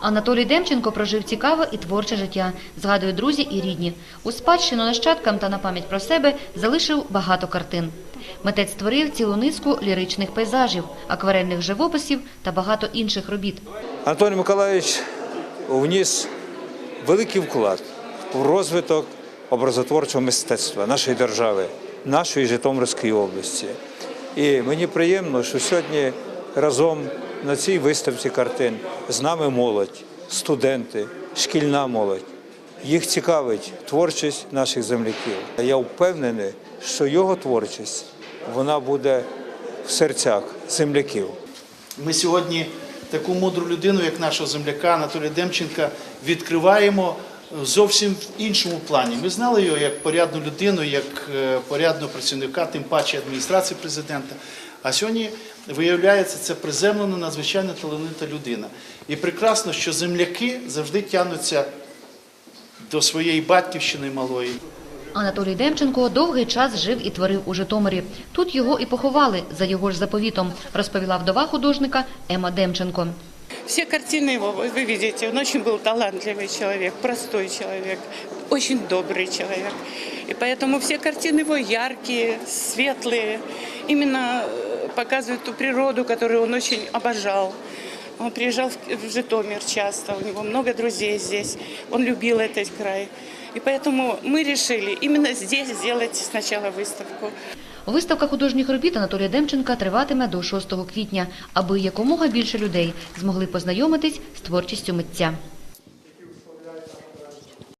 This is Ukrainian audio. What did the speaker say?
Анатолій Демченко прожив цікаве і творче життя, згадують друзі і рідні. У спадщину нащадкам та на пам'ять про себе залишив багато картин. Митець створив цілу низку ліричних пейзажів, акварельних живописів та багато інших робіт. Анатолій Миколаївич вніс великий вклад у розвиток образотворчого мистецтва нашої держави, нашої Житомирської області. І мені приємно, що сьогодні разом на цій виставці картин з нами молодь, студенти, шкільна молодь. Їх цікавить творчість наших земляків. Я впевнений, що його творчість вона буде в серцях земляків. Ми сьогодні таку мудру людину, як нашого земляка Анатолія Демченка, відкриваємо зовсім в іншому плані. Ми знали його як порядну людину, як е, порядного працівника, тим паче адміністрації президента. А сьогодні виявляється, це приземлена, надзвичайно талановита людина. І прекрасно, що земляки завжди тягнуться до своєї батьківщини малої. Анатолій Демченко довгий час жив і творив у Житомирі. Тут його і поховали за його ж заповітом, розповіла вдова художника Ема Демченко. Все картины его, вы видите, он очень был талантливый человек, простой человек, очень добрый человек. И поэтому все картины его яркие, светлые, именно э, показывают ту природу, которую он очень обожал. Он приезжал в Житомир часто, у него много друзей здесь, он любил этот край. И поэтому мы решили именно здесь сделать сначала выставку. Виставка художніх робіт Анатолія Демченка триватиме до 6 квітня, аби якомога більше людей змогли познайомитись з творчістю митця.